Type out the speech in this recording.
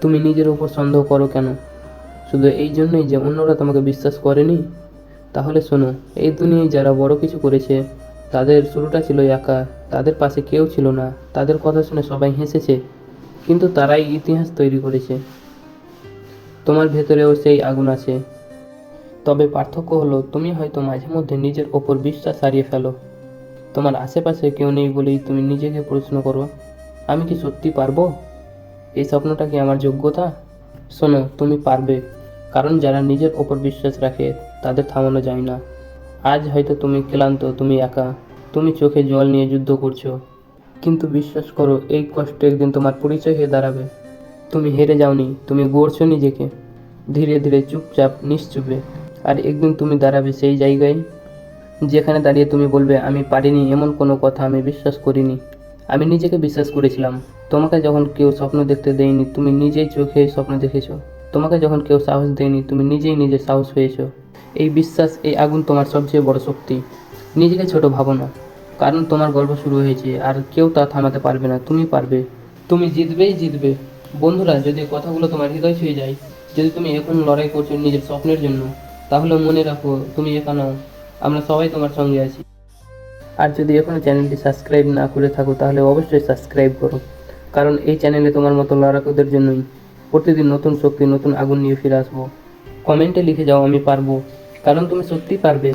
তুমি নিজের উপর সন্দেহ করো কেন? শুধু এই জন্যই যে অন্যরা তোমাকে বিশ্বাস করেনি? তাহলে শোনো, এই দুনিয়ায় যারা বড় কিছু করেছে, তাদের শুরুটা ছিল একা তাদের পাশে কেউ ছিল না, তাদের কথা শুনে সবাই হেসেছে, কিন্তু তারাই ইতিহাস তৈরি করেছে। তোমার ভেতরেও সেই আগুন আছে। তবে পার্থক্য হলো, তুমি হয়তো মাঝে মধ্যে নিজের ওপর বিশ্বাস হারিয়ে ফেলো। তোমার আশেপাশে কেউ নেই বলেই তুমি নিজেকে প্রশ্ন করো, আমি কি সত্যি পারব? এই স্বপ্নটা কি আমার যোগ্যতা? শোনো, তুমি পারবে। কারণ যারা নিজের ওপর বিশ্বাস রাখে, তাদের থামানো যায় না। আজ হয়তো তুমি ক্লান্ত, তুমি একা। তুমি চোখে জল নিয়ে যুদ্ধ করছ। কিন্তু বিশ্বাস করো, এই কষ্ট একদিন তোমার পরিচয় হয়ে দাঁড়াবে। তুমি হেরে যাওনি, তুমি গড়ছো নিজেকে। ধীরে ধীরে চুপচাপ, নিশ্চুপে। আর একদিন তুমি দাঁড়াবে সেই জায়গায়, যেখানে দাঁড়িয়ে তুমি বলবে, আমি পারিনি, এমন কোনো কথা আমি বিশ্বাস করিনি। আমি নিজেকে বিশ্বাস করেছিলাম। তোমাকে যখন কেউ স্বপ্ন দেখতে দেয়নি, তুমি নিজেই চোখে স্বপ্ন দেখেছ। তোমাকে যখন কেউ সাহস দেয়নি, তুমি নিজেই নিজে সাহস হয়েছো এই বিশ্বাস, এই আগুন তোমার সবচেয়ে বড় শক্তি। নিজেকে ছোট ভাবো না, কারণ তোমার গল্প শুরু হয়েছে, আর কেউ তা থামাতে পারবে না, তুমি পারবে। তুমি জিতবেই জিতবে। বন্ধুরা, যদি কথাগুলো তোমার হৃদয় ছুঁয়ে যায়, যদি তুমি এখন লড়াই করছ নিজের স্বপ্নের জন্য, তাহলে মনে রাখো, তুমি একা নও। আমরা সবাই তোমার সঙ্গে আছি। আর যদি এখনও চ্যানেলটি সাবস্ক্রাইব না করে থাকো, তাহলে অবশ্যই সাবস্ক্রাইব করো। কারণ এই চ্যানেলে তোমার মতো লড়াকুদের জন্যই প্রতিদিন নতুন শক্তি, নতুন আগুন নিয়ে ফিরে আসব। কমেন্টে লিখে যাও, আমি পারব। কারণ তুমি সত্যিই পারবে।